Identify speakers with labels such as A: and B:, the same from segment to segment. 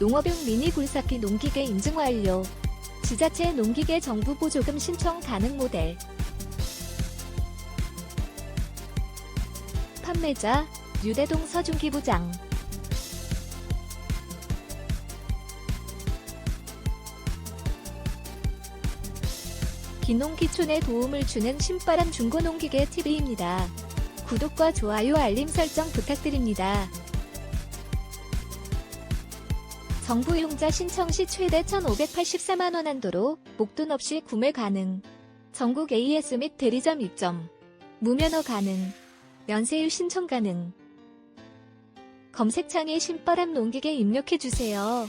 A: 농업용 미니 굴삭기 농기계 인증 완료. 지자체 농기계 정부 보조금 신청 가능 모델. 판매자 유대동 서중기 부장. 기농기촌에 도움을 주는 신바람 중고농기계 TV입니다. 구독과 좋아요 알림 설정 부탁드립니다. 정부 이용자 신청 시 최대 1,584만원 한도로 목돈 없이 구매 가능. 전국 AS 및 대리점 입점. 무면허 가능. 면세율 신청 가능. 검색창에 신바람 농기계 입력해주세요.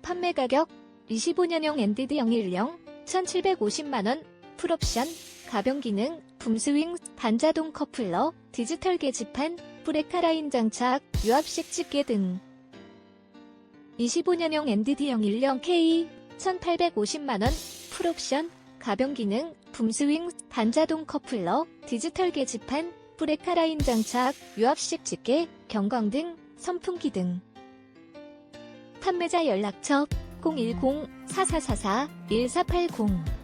A: 판매 가격 25년형 엔디드 010 1750만원 풀옵션 가변 기능 붐스윙 반자동 커플러 디지털 게시판 브레카라인 장착 유압식 집게 등. 25년형 엔디드 010K 1850만원 풀옵션 가변 기능 붐스윙 반자동 커플러 디지털 게시판 브레카라인 장착 유압식 집게 경광 등 선풍기 등. 판매자 연락처 010-4444-1480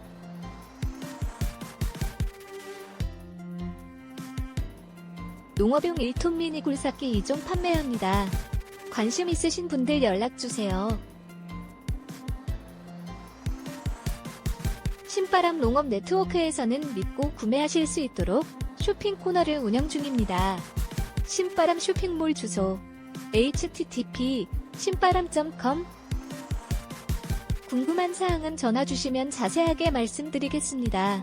A: 농업용 1톤 미니 굴삭기 2종 판매합니다. 관심 있으신 분들 연락주세요. 신바람 농업 네트워크에서는 믿고 구매하실 수 있도록 쇼핑 코너를 운영 중입니다. 신바람 쇼핑몰 주소 http 신바람.com 궁금한 사항은 전화 주시면 자세하게 말씀드리겠습니다.